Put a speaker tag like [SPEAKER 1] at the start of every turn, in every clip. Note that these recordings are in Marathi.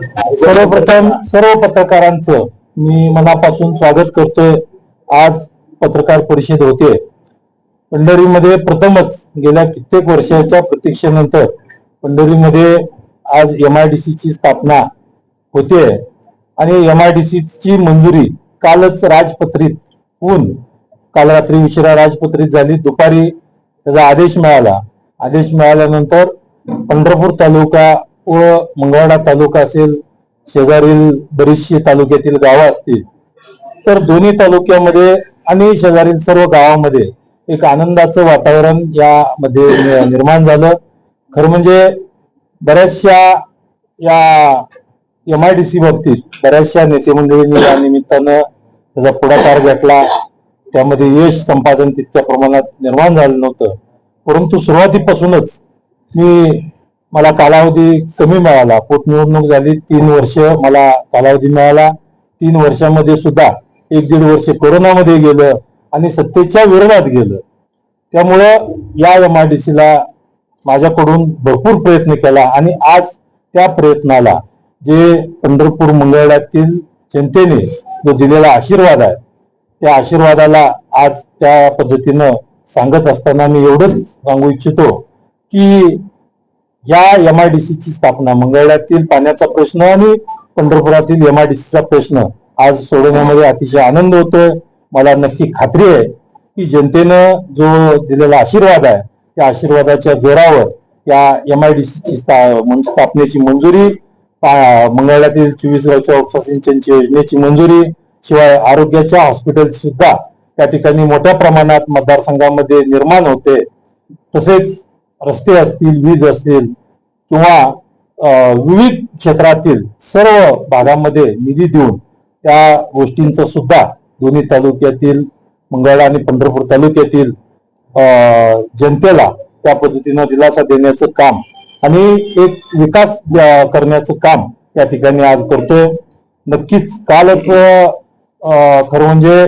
[SPEAKER 1] सर्वप्रथम सर्व पत्रकारांचं मी मनापासून स्वागत करतोय. आज पत्रकार परिषद होते. पंढरीमध्ये प्रथमच गेल्या कित्येक वर्षाच्या प्रतीक्षेनंतर पंढरीमध्ये आज एम आय डी ची स्थापना होते. आणि एम आय डी ची मंजुरी कालच राजपत्रित होऊन काल रात्री उशिरा राजपत्रित झाली. दुपारी त्याचा आदेश मिळाला. आदेश मिळाल्यानंतर पंढरपूर तालुका व मंगळवाडा तालुका असेल शेजारील बरीचशी तालुक्यातील गावं असतील तर दोन्ही तालुक्यामध्ये आणि शेजारील सर्व गावामध्ये एक आनंदाचं वातावरण यामध्ये निर्माण झालं. खरं म्हणजे बऱ्याचशा या एम आय डी सी बाबतीत बऱ्याचशा नेतेमंडळींनी या निमित्तानं त्याचा पुढाकार घेतला. त्यामध्ये यश संपादन तितक्या प्रमाणात निर्माण झालं नव्हतं. परंतु सुरुवातीपासूनच मी मला कालावधी कमी मिळाला. पोटनिवडणूक झाली तीन वर्ष मला कालावधी मिळाला. तीन वर्षामध्ये सुद्धा एक दीड वर्ष कोरोनामध्ये गेलं आणि सत्तेच्या विरोधात गेलं. त्यामुळं या एम आय डी सीला माझ्याकडून भरपूर प्रयत्न केला आणि आज त्या प्रयत्नाला जे पंढरपूर मंगळवाड्यातील जनतेने जो दिलेला आशीर्वाद आहे त्या आशीर्वादाला आज त्या पद्धतीनं सांगत असताना मी एवढंच सांगू इच्छितो की या एम आय डी ची स्थापना. मंगळ्यातील पाण्याचा प्रश्न आणि पंढरपुरातील एम आय डी सीचा प्रश्न आज सोडवण्यामध्ये अतिशय आनंद होतोय. मला नक्की खात्री आहे की जनतेनं जो दिलेला आशीर्वाद आहे त्या आशीर्वादाच्या जोरावर या एम आय डी ची स्थापनेची मंजुरी पा- चोवीस गावच्या उपसा सिंचनची योजनेची मंजुरी शिवाय आरोग्याच्या हॉस्पिटल सुद्धा त्या ठिकाणी मोठ्या प्रमाणात मतदारसंघामध्ये निर्माण होते. तसेच रस्ते असतील वीज असतील किंवा विविध क्षेत्रातील सर्व भागामध्ये निधी देऊन त्या गोष्टींचं सुद्धा दोन्ही तालुक्यातील मंगळा आणि पंढरपूर तालुक्यातील जनतेला त्या पद्धतीनं दिलासा देण्याचं काम आणि एक विकास करण्याचं काम या ठिकाणी आज करतोय. नक्कीच कालच खरं म्हणजे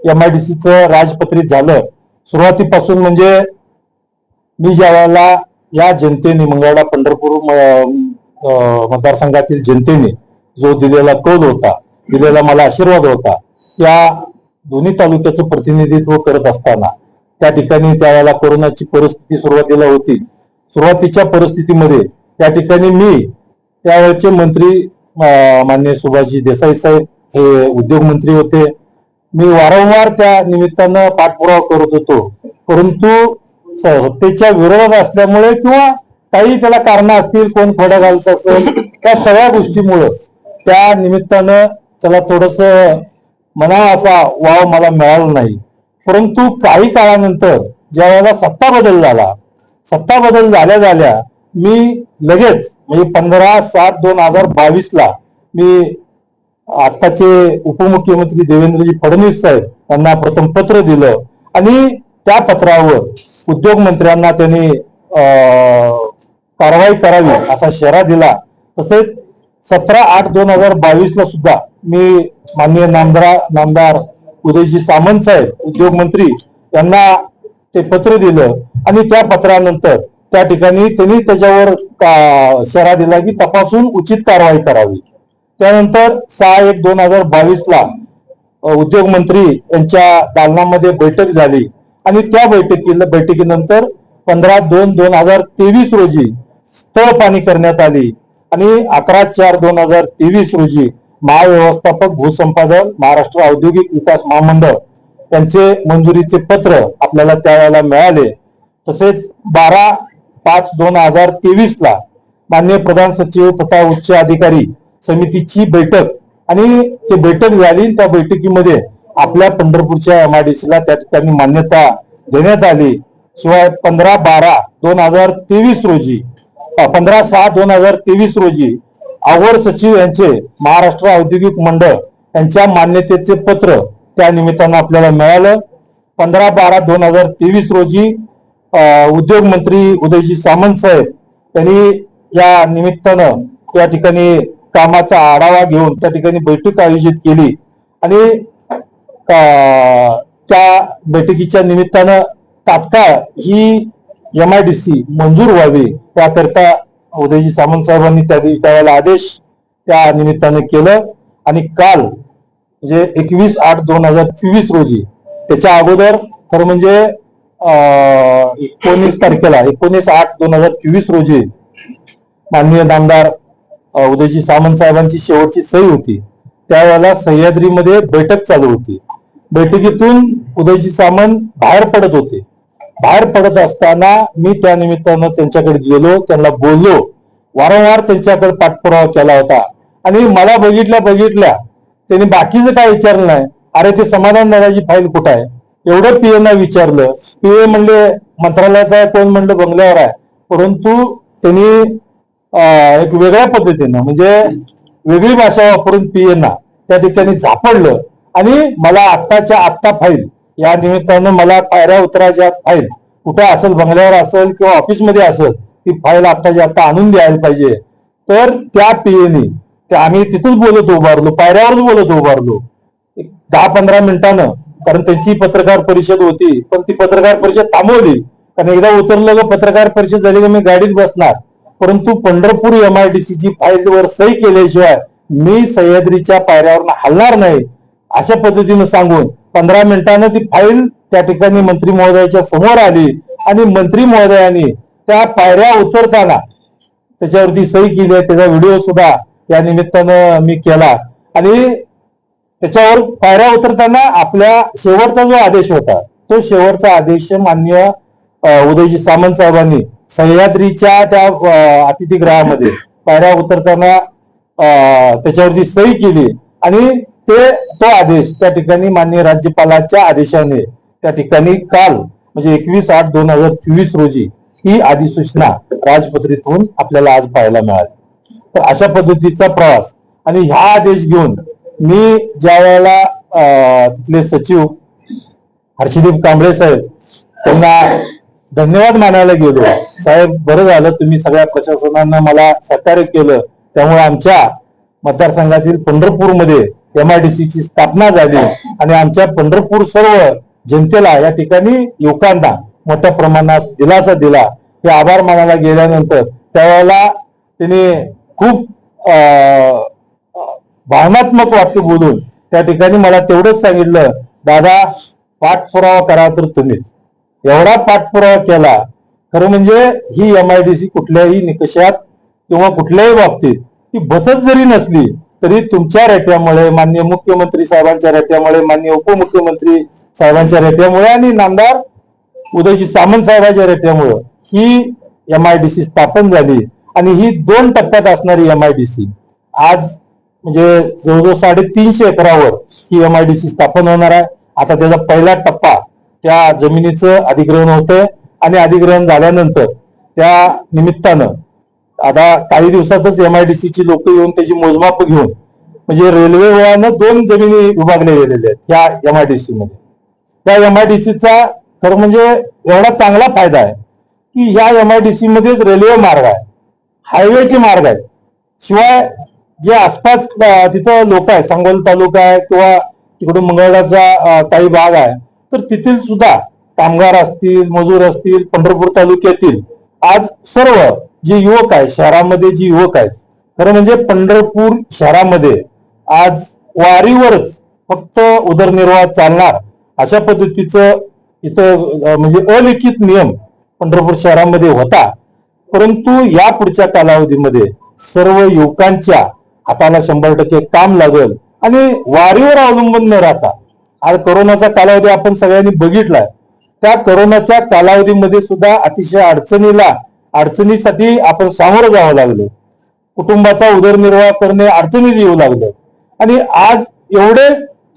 [SPEAKER 1] एम आय डी सीचं राजपत्रित झालं. सुरुवातीपासून म्हणजे मी ज्या वेळेला या जनतेने मंगळवाडा पंढरपूर म- मतदारसंघातील जनतेने जो दिलेला कौल होता दिलेला मला आशीर्वाद होता या दोन्ही तालुक्याचं प्रतिनिधित्व करत असताना त्या ठिकाणी त्यावेळेला कोरोनाची परिस्थिती सुरुवातीला होती. सुरुवातीच्या परिस्थितीमध्ये त्या ठिकाणी मी त्यावेळेचे मंत्री अं, माननीय सुभाषजी देसाई साहेब हे उद्योग मंत्री होते. मी वारंवार त्या निमित्तानं पाठपुरावा करत होतो. परंतु सत्तेच्या विरोधात असल्यामुळे किंवा काही त्याला कारण असतील कोण खोड्या घालत असेल त्या सगळ्या गोष्टीमुळं त्या निमित्तानं त्याला थोडस मना असा वाव मला मिळाला नाही. परंतु काही काळानंतर ज्या वेळेला सत्ता बदल झाला सत्ता बदल झाल्या झाल्या मी लगेच म्हणजे पंधरा सात दोन हजार बावीस ला मी आत्ताचे उपमुख्यमंत्री देवेंद्रजी फडणवीस साहेब यांना प्रथम पत्र दिलं आणि त्या पत्रावर उद्योग मंत्र्यांना त्यांनी कारवाई करावी असा शेरा दिला. तसेच सतरा आठ दोन हजार बावीस ला सुद्धा मी माननीय नामदार नामदार उदयजी सामंत साहेब उद्योग मंत्री यांना ते पत्र दिलं आणि त्या पत्रानंतर त्या ठिकाणी त्यांनी त्याच्यावर का- शेरा दिला की तपासून उचित कारवाई करावी. त्यानंतर सहा एक दोन हजार बावीस ला उद्योग मंत्री यांच्या दालनामध्ये बैठक झाली. आणि त्या बैठकीला बैठकीनंतर पंधरा दोन दोन हजार तेवीस रोजी स्थळ पाणी करण्यात आली. आणि अकरा चार दोन हजार तेवीस रोजी महाव्यवस्थापक भूसंपादन महाराष्ट्र औद्योगिक विकास महामंडळ त्यांचे मंजुरीचे पत्र आपल्याला त्यावेळेला मिळाले. तसेच बारा पाच दोन हजार तेवीस ला मान्य प्रधान सचिव तथा उच्च अधिकारी समितीची बैठक आणि ती बैठक झाली. त्या बैठकीमध्ये आपल्या पंढरपूरच्या एमआयडीसीला त्या ठिकाणी मान्यता देण्यात आली. शिवाय पंधरा बारा दोन हजार तेवीस रोजी पंधरा सहा दोन हजार तेवीस रोजी आवड सचिव यांचे महाराष्ट्र औद्योगिक मंडळ यांच्या मान्यतेचे पत्र त्या निमित्तानं आपल्याला मिळालं. पंधरा बारा दोन हजार तेवीस रोजी उद्योग मंत्री उदयजी सामंत साहेब यांनी या निमित्तानं या ठिकाणी कामाचा आढावा घेऊन त्या ठिकाणी बैठक आयोजित केली. आणि त्या बैठकीच्या निमित्तानं तात्काळ ही एम आय डी सी मंजूर व्हावी. त्याकरता उदयजी सामंत साहेबांनी त्या दिवशी त्यावेळेला आदेश त्या निमित्तानं केलं. आणि काल म्हणजे एकवीस आठ दोन हजार चोवीस रोजी त्याच्या अगोदर खरं म्हणजे एकोणीस तारखेला एकोणीस आठ दोन हजार चोवीस रोजी माननीय नामदार उदयजी सामंत साहेबांची शेवटची सही होती. त्यावेळेला सह्याद्रीमध्ये बैठक चालू होती. बैठकीतून उदयजी सामंत बाहेर पडत होते. बाहेर पडत असताना मी त्या निमित्तानं त्यांच्याकडे गेलो त्यांना बोललो. वारंवार त्यांच्याकडे पाठपुरावा केला होता. आणि मला बघितल्या बघितल्या त्यांनी बाकीचं काय विचारलं नाही. अरे ते समाधान दादाची फाईल कुठं आहे? एवढं पीएना विचारलं. पीए म्हणले मंत्रालयात आहे कोण म्हणलं बंगल्यावर आहे. परंतु त्यांनी एक वेगळ्या पद्धतीनं म्हणजे वेगळी भाषा वापरून पीएना त्या ठिकाणी झापडलं. आणि मला आत्ताच्या आत्ता फाईल या निमित्तानं मला पायऱ्या उतराच्या फाईल कुठे असेल बंगल्यावर असेल किंवा ऑफिसमध्ये असेल ती फाईल आत्ताच्या आत्ता आणून द्यायला पाहिजे. तर त्या पीएनी ते आम्ही तिथंच बोलत उभारलो पायऱ्यावरच बोलत उभारलो. दहा पंधरा मिनिटानं कारण त्यांची पत्रकार परिषद होती पण ती पत्रकार परिषद थांबवली. कारण एकदा उतरलं ग पत्रकार परिषद झाली की मी गाडीत बसणार. परंतु पंढरपूर एमआयडीसीची फाईलवर सही केल्याशिवाय मी सह्याद्रीच्या पायऱ्यावर हलणार नाही. अशा पद्धतीनं सांगून पंधरा मिनिटानं ती फाईल त्या ठिकाणी मंत्री महोदयाच्या समोर आली. आणि मंत्री महोदयांनी त्या पायऱ्या उतरताना त्याच्यावरती सही केली आहे. त्याचा व्हिडिओ सुद्धा या निमित्तानं मी केला. आणि त्याच्यावर पायऱ्या उतरताना आपल्या शेवटचा जो आदेश होता तो शेवटचा आदेश मान्य उदयजी सामंत साहेबांनी सह्याद्रीच्या त्या अतिथीगृहामध्ये पायऱ्या उतरताना त्याच्यावरती सही केली. आणि ते तो आदेश त्या ठिकाणी मान्य राज्यपालाच्या आदेशाने त्या ठिकाणी काल म्हणजे एकवीस आठ दोन हजार चोवीस रोजी ही अधिसूचना राजपत्रित होऊन आपल्याला आज पाहायला मिळाली. तर अशा पद्धतीचा प्रवास आणि ह्या आदेश घेऊन मी ज्या वेळेला अं, तिथले सचिव हर्षदीप कांबळे साहेब त्यांना धन्यवाद मानायला गेलो. साहेब बरं झालं तुम्ही सगळ्या प्रशासनानं मला सहकार्य केलं. त्यामुळे आमच्या मतदारसंघातील पंढरपूरमध्ये एमआयडीसीची स्थापना झाली आणि आमच्या पंढरपूर सर्व जनतेला या ठिकाणी युवकांना मोठ्या प्रमाणात दिलासा दिला. हे आभार मानायला गेल्यानंतर त्यावेळेला त्यांनी खूप भावनात्मक वाक्य बोलून त्या ठिकाणी मला तेवढंच सांगितलं दादा पाठपुरावा करा तर तुम्हीच. एवढा पाठपुरावा केला खरं म्हणजे ही एमआयडीसी कुठल्याही निकषात किंवा कुठल्याही बाबतीत ती बसत जरी नसली तरी तुमच्या रेट्यामुळे मान्य मुख्यमंत्री साहेबांच्या रेट्यामुळे मान्य उपमुख्यमंत्री साहेबांच्या रेट्यामुळे आणि नामदार उदयजी सामंत साहेबांच्या रेट्यामुळे ही एम आयडीसी स्थापन झाली आणि ही दोन टप्प्यात असणारी एम आयडीसी आज म्हणजे जवळजवळ साडेतीनशे एकरावर ही एम आयडीसी स्थापन होणार आहे. आता त्याचा पहिला टप्पा त्या जमिनीचं अधिग्रहण होतंय आणि अधिग्रहण झाल्यानंतर त्या निमित्तानं आता काही दिवसातच एमआयडीसीची लोक येऊन त्याची मोजमाप घेऊन म्हणजे रेल्वे वळानं दोन जमिनी विभागल्या गेलेल्या आहेत या एमआयडीसी मध्ये. त्या एमआयडीसीचा खरं म्हणजे एवढा चांगला फायदा आहे की या एमआयडीसी मध्येच रेल्वे मार्ग आहे हायवेचे मार्ग आहेत. शिवाय जे आसपास तिथं लोक आहेत सांगोल तालुका आहे किंवा तिकडून मंगळवारचा काही भाग आहे तर तिथील सुद्धा कामगार असतील मजूर असतील पंढरपूर तालुक्यातील आज सर्व जे युवक आहेत शहरामध्ये जे युवक आहेत खरं म्हणजे पंढरपूर शहरामध्ये आज वारीवरच फक्त उदरनिर्वाह चालणार अशा पद्धतीचं इथं म्हणजे अलिखित नियम पंढरपूर शहरामध्ये होता. परंतु या पुढच्या कालावधीमध्ये सर्व युवकांच्या हाताला शंभर टक्के काम लागल आणि वारीवर अवलंबून न राहता आज करोनाचा कालावधी आपण सगळ्यांनी बघितलाय. त्या करोनाच्या कालावधीमध्ये सुद्धा अतिशय अडचणीला अडचणीसाठी आपण सामोरं जावं लागलो. कुटुंबाचा उदरनिर्वाह करणे अडचणीत येऊ लागलं. आणि आज एवढे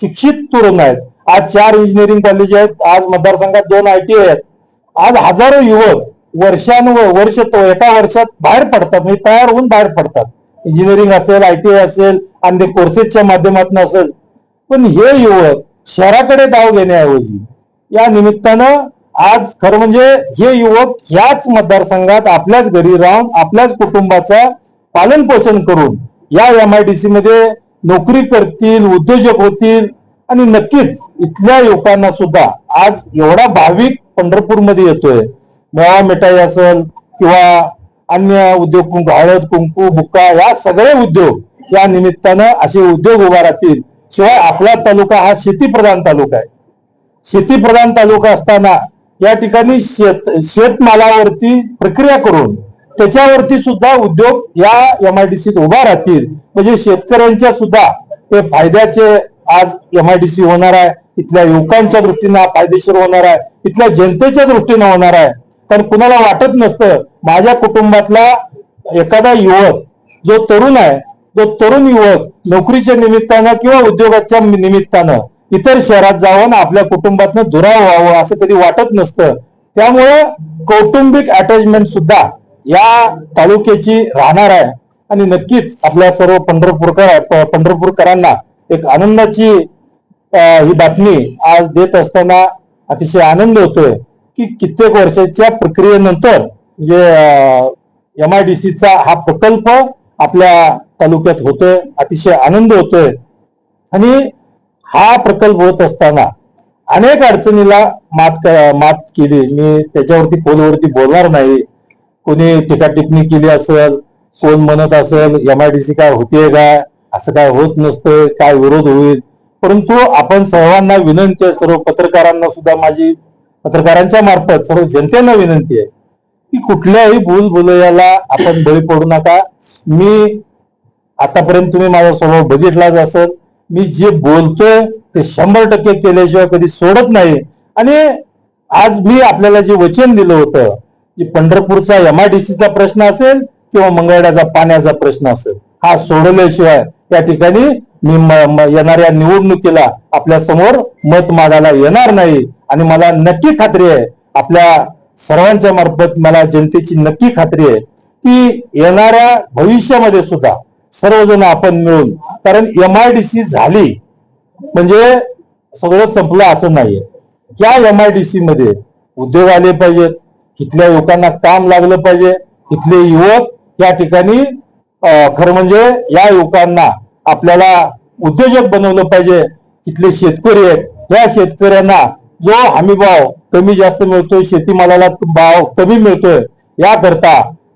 [SPEAKER 1] शिक्षित तरुण आहेत. आज चार इंजिनिअरिंग कॉलेज आहेत. आज मतदारसंघात दोन आय टी आहेत. आज हजारो युवक वर्षानुवर्ष वर्ष तो एका वर्षात बाहेर पडतात. म्हणजे तयार होऊन बाहेर पडतात. इंजिनिअरिंग असेल आय टी असेल आणि ते कोर्सेसच्या माध्यमातून असेल. पण हे युवक शहराकडे धाव घेण्याऐवजी या निमित्तानं आज खरं म्हणजे हे युवक ह्याच मतदारसंघात आपल्याच घरी राहून आपल्याच कुटुंबाचा पालन पोषण करून या एम आय डी सी मध्ये नोकरी करतील उद्योजक होतील आणि नक्कीच इथल्या युवकांना सुद्धा आज एवढा भाविक पंढरपूरमध्ये येतोय. मेळा मिठाई असेल किंवा अन्य उद्योग कुंकू हळद कुंकू बुक्का या सगळे उद्योग या निमित्तानं असे उद्योग उभा राहतील. शिवाय आपला तालुका हा शेतीप्रधान तालुका आहे. शेतीप्रधान तालुका असताना या ठिकाणी शेत शेतमालावरती प्रक्रिया करून त्याच्यावरती सुद्धा उद्योग या एम आय डी सीत उभा राहतील. म्हणजे शेतकऱ्यांच्या सुद्धा ते फायद्याचे आज एम आय डी सी होणार आहे. इथल्या युवकांच्या दृष्टीनं हा फायदेशीर होणार आहे. इथल्या जनतेच्या दृष्टीनं होणार आहे. कारण कुणाला वाटत नसतं माझ्या कुटुंबातला एखादा युवक जो तरुण आहे जो तरुण युवक नोकरीच्या निमित्तानं किंवा उद्योगाच्या निमित्तानं इतर शहरात जाऊन आपल्या कुटुंबातनं दुराव व्हावं असं कधी वाटत नसतं. त्यामुळं कौटुंबिक अटॅचमेंट सुद्धा या तालुक्याची राहणार आहे. आणि नक्कीच आपल्या सर्व पंढरपूरकर पंढरपूरकरांना एक आनंदाची ही बातमी आज देत असताना अतिशय आनंद होतोय की कित्येक वर्षाच्या प्रक्रियेनंतर म्हणजे एम आय डी सीचा हा प्रकल्प आपल्या तालुक्यात होतोय अतिशय आनंद होतोय. आणि हा प्रकल्प होत असताना अनेक अडचणीला मात क- मात केली. मी त्याच्यावरती फोनवरती बोलणार नाही. कोणी टीका टिप्पणी केली असेल कोण म्हणत असेल एम आय डी सी काय होतीये का असं काय होत नसतं काय विरोध होईल? परंतु आपण सर्वांना विनंती आहे सर्व पत्रकारांना सुद्धा माझी पत्रकारांच्या मार्फत सर्व जनतेला विनंती आहे की कुठल्याही भूल भुलयाला आपण बळी पडू नका. मी आतापर्यंत तुम्ही माझा स्वभाव बघितलाच असेल मी जे बोलतोय ते शंभर टक्के केल्याशिवाय कधी सोडत नाही. आणि आज मी आपल्याला जे वचन दिलं होतं की पंढरपूरचा एमआयडीसीचा प्रश्न असेल किंवा मंगळवाड्याचा पाण्याचा प्रश्न असेल हा सोडवल्याशिवाय या ठिकाणी मी येणाऱ्या निवडणुकीला आपल्यासमोर मत मागायला येणार नाही. आणि मला नक्की खात्री आहे आपल्या सर्वांच्या मार्फत मला जनतेची नक्की खात्री आहे की येणाऱ्या भविष्यामध्ये सुद्धा सर्वजण आपण मिळून कारण एम आय डी सी झाली म्हणजे सगळं संपलं असं नाहीये. या एम आय डी सी मध्ये उद्योग आले पाहिजेत इथल्या युवकांना काम लागलं पाहिजे. इथले युवक या ठिकाणी खरं म्हणजे या युवकांना आपल्याला उद्योजक बनवलं पाहिजे. इथले शेतकरी आहेत या शेतकऱ्यांना जो हमी भाव कमी जास्त मिळतोय शेतीमालाला भाव कमी मिळतोय याकरता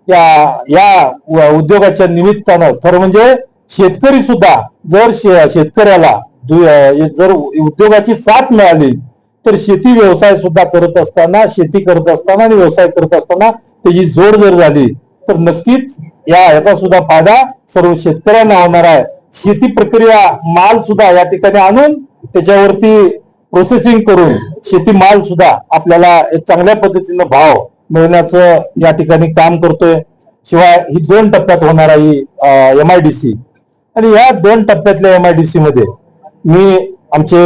[SPEAKER 1] या या उद्योगाच्या निमित्तानं खरं म्हणजे शेतकरी सुद्धा जर शे- शेतकऱ्याला दु- जर उद्योगाची साथ मिळाली तर शेती व्यवसाय सुद्धा करत असताना शेती करत असताना आणि व्यवसाय करत असताना त्याची जोड जर झाली तर नक्कीच या याचा सुद्धा फायदा सर्व शेतकऱ्यांना होणार आहे. शेती प्रक्रिया माल सुद्धा या ठिकाणी आणून त्याच्यावरती प्रोसेसिंग करून शेती माल सुद्धा आपल्याला एक चांगल्या पद्धतीनं भाव मिळण्याचं या ठिकाणी काम करतोय. शिवाय ही दोन टप्प्यात होणार आहे एम आय डी सी आणि या दोन टप्प्यातल्या एम आय डी सी मध्ये मी आमचे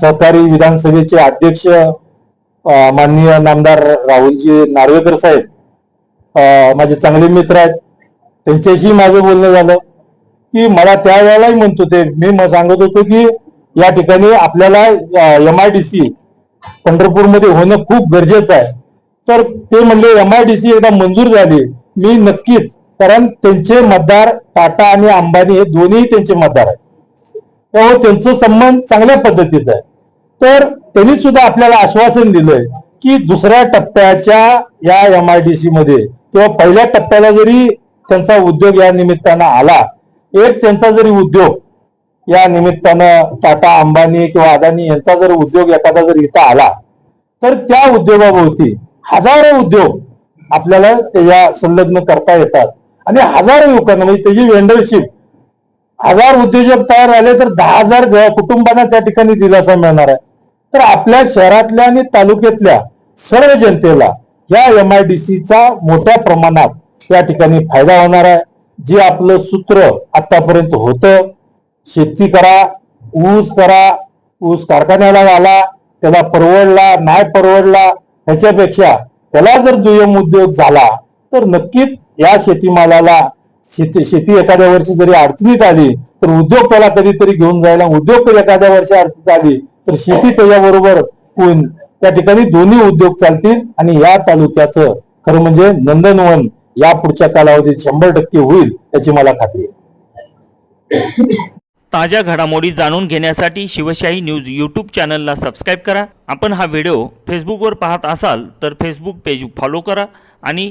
[SPEAKER 1] सहकारी विधानसभेचे अध्यक्ष माननीय नामदार राहुलजी नार्वेकर साहेब माझे चांगले मित्र आहेत. त्यांच्याशी माझं बोलणं झालं की मला त्यावेळेलाही म्हणतो ते मी सांगत होतो की या ठिकाणी आपल्याला एम आय डी सी पंढरपूरमध्ये होणं खूप गरजेचं आहे. तर ते म्हणले एम आय डी सी एकदा मंजूर झाली. मी नक्कीच कारण त्यांचे मतदार टाटा आणि अंबानी हे दोन्ही त्यांचे मतदार आहेत. त्यामुळे त्यांचं संबंध चांगल्या पद्धतीचा आहे. तर त्यांनी सुद्धा आपल्याला आश्वासन दिलंय की दुसऱ्या टप्प्याच्या या एम आय डी सी मध्ये किंवा पहिल्या टप्प्याला जरी त्यांचा उद्योग या निमित्तानं आला एक त्यांचा जरी उद्योग या निमित्तानं टाटा अंबानी किंवा अदानी यांचा जर उद्योग एखादा जर इथं आला तर त्या उद्योगाभोवती हजारो उद्योग आपल्याला त्याच्या संलग्न करता येतात. आणि हजारो युवकांना म्हणजे त्याची वेंडरशिप हजार उद्योजक तयार झाले तर दहा हजार कुटुंबांना त्या ठिकाणी दिलासा मिळणार आहे. तर आपल्या शहरातल्या आणि तालुक्यातल्या सर्व जनतेला या एम आय डी सीचा मोठ्या प्रमाणात या ठिकाणी फायदा होणार आहे. जे आपलं सूत्र आतापर्यंत होतं शेती करा ऊस करा ऊस कारखान्याला आला त्याला परवडला नाही परवडला ह्याच्यापेक्षा त्याला जर दुय्यम उद्योग झाला तर नक्कीच या शेतीमालाला शेती शेती एखाद्या वर्षी जरी अडचणीत आली तर उद्योग त्याला कधीतरी घेऊन जायला उद्योग जर एखाद्या वर्षी अडचणीत आली तर शेती त्याच्याबरोबर होऊन त्या ठिकाणी दोन्ही उद्योग चालतील आणि या तालुक्याचं खरं म्हणजे नंदनवन या पुढच्या कालावधीत शंभर टक्के होईल याची मला खात्री आहे.
[SPEAKER 2] ताज्या घडामोडी जाणून घेण्यासाठी शिवशाही न्यूज यूट्यूब चॅनलला सबस्क्राईब करा. आपण हा व्हिडिओ फेसबुकवर पाहत असाल तर फेसबुक पेज फॉलो करा आणि